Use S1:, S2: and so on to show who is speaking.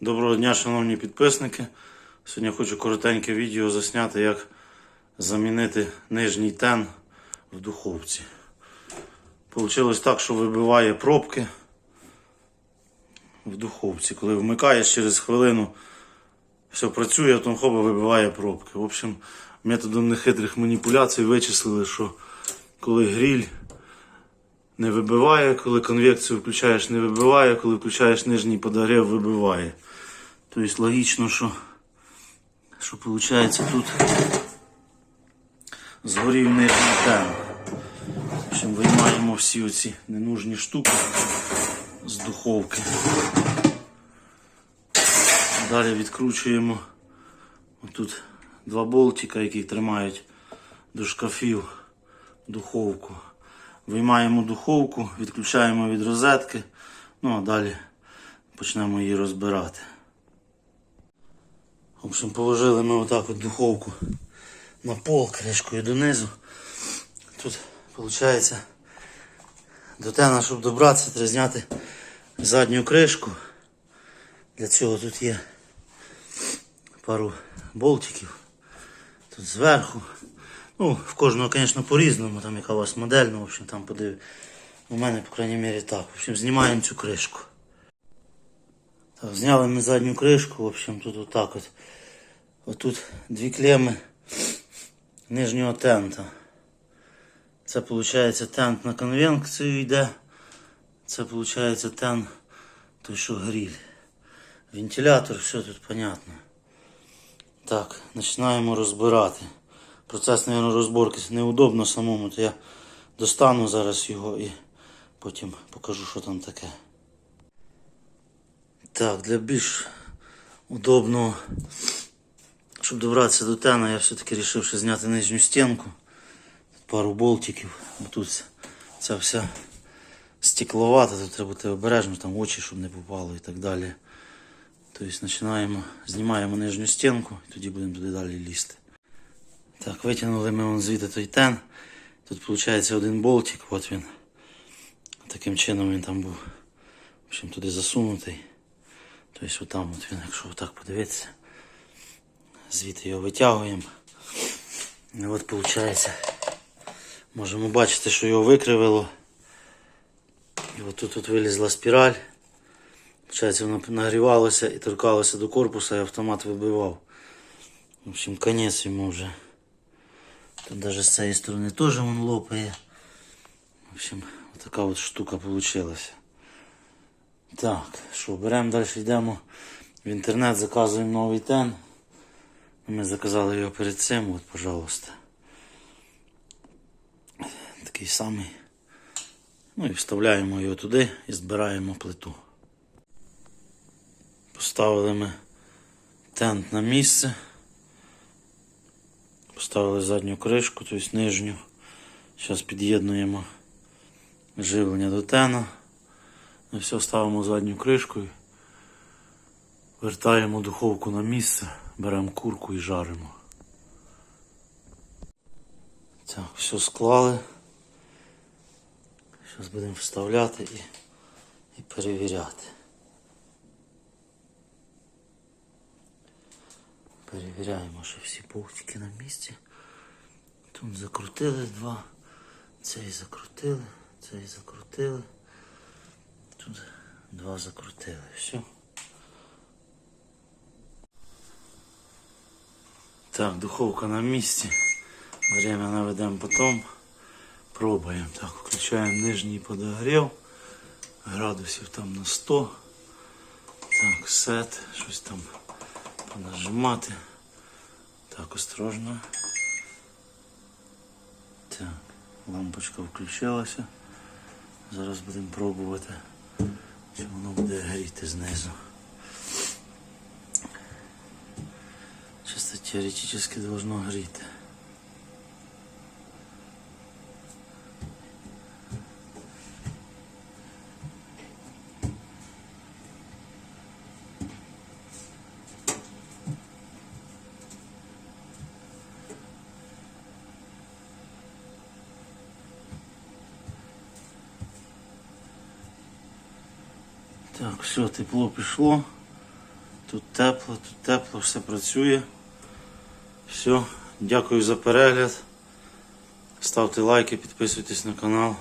S1: Доброго дня, шановні підписники. Сьогодні хочу коротеньке відео засняти, як замінити нижній тен в духовці. Получилось так, що вибиває пробки в духовці. Коли вмикаєш через хвилину, все працює, а потім хоба вибиває пробки. В общем, методом нехитрих маніпуляцій вичислили, що коли гріль не вибиває, коли конвекцію включаєш, не вибиває, коли включаєш нижній подогрів, вибиває. Тобто логічно, що, що виходить тут згорів нижній тен. В общем, виймаємо всі оці ненужні штуки з духовки. Далі відкручуємо тут два болтика, які тримають до шкафів духовку. Виймаємо духовку, відключаємо від розетки, ну а далі почнемо її розбирати. В общем, положили ми отак от духовку на пол кришкою донизу. Тут, виходить, до тена, щоб добратися, треба зняти задню кришку. Для цього тут є пару болтиків. Тут зверху. Ну, в кожного, звісно, по-різному, там яка у вас модель, ну, в общем, там подив. У мене, по крайній мірі, так. В общем, знімаємо цю кришку. Так, зняли ми задню кришку, в общем, тут отак от. Отут дві клеми нижнього тента. Це виходить тент на конвенцію йде. Це виходить тент, той що гріль. Вентилятор, все тут понятно. Так, починаємо розбирати. Процес, мабуть, розборки неудобно самому, то я достану зараз його і потім покажу, що там таке. Так, для більш удобного, щоб добратися до тена, я все-таки вирішив зняти нижню стінку. Пару болтиків. Тут ця вся стекловата, тут треба бути обережно, там очі, щоб не попало і так далі. Тобто починаємо, знімаємо нижню стінку і тоді будемо туди далі лізти. Так, витягнули ми вон звідти той тен. Тут виходить один болтик, от він. Таким чином він там був. В общем, туди засунутий. Тобто отам от він, якщо отак подивитися. Звідти його витягуємо. І от виходить. Можемо бачити, що його викривило. І от тут от вилізла спіраль. Получається, воно нагрівалося і торкалося до корпуса, і автомат вибивав. В общем, конець йому вже. Тут даже з цієї сторони теж він лопає. В общем, вот така от штука получилась. Так, що, беремо далі йдемо в інтернет, заказуємо новий тен. Ми заказали його перед цим, от, пожалуйста. Такий самий. Ну і вставляємо його туди і збираємо плиту. Поставили ми тент на місце. Поставили задню кришку, тобто нижню. Зараз під'єднуємо живлення до тена. І все, ставимо задню кришку. Вертаємо духовку на місце, беремо курку і жаримо. Так, все склали. Зараз будемо вставляти і, і перевіряти. Перевіряємо, що всі болтики на місці. Тут закрутили два, цей закрутили, цей закрутили. Тут два закрутили. Все. Так, духовка на місці. Время наведемо потім. Пробуємо. Так, включаємо нижній подогрів. Градусів там на 100. Так, сет, щось там понажимати. Так, осторожно. Так, лампочка включилася. Зараз будемо пробувати, чи воно буде гріти знизу. Чисто теоретично должно гріти. Так, все, тепло пішло. Тут тепло, тут тепло, все працює. Все, дякую за перегляд. Ставте лайки, підписуйтесь на канал.